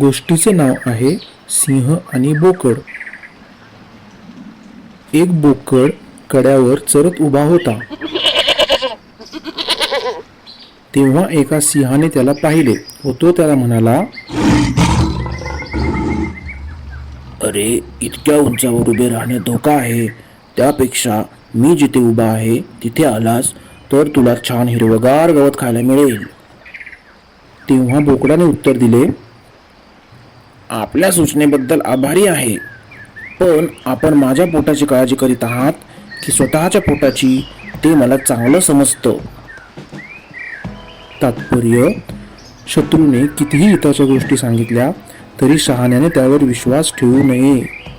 गोष्टीचे नाव आहे सिंह आणि बोकड. एक बोकड कड्यावर चरत उभा होता. तेव्हा एका सिंहाने त्याला पाहिले व तो त्याला म्हणाला अरे इतक्या उंचावर उभे राहणे धोका आहे. त्यापेक्षा मी जिथे उभा आहे तिथे आलास तर तुला छान हिरवगार गवत खायला मिळेल. तेव्हा बोकडाने उत्तर दिले आपल्या सूचनेबद्दल आभारी आहे. पण आपण माझ्या पोटाची काळजी करीत आहात की स्वतःच्या पोटाची ते मला चांगलं समजतं. तात्पर्य शत्रूने कितीही हिताच्या गोष्टी सांगितल्या तरी शहाण्याने त्यावर विश्वास ठेवू नये.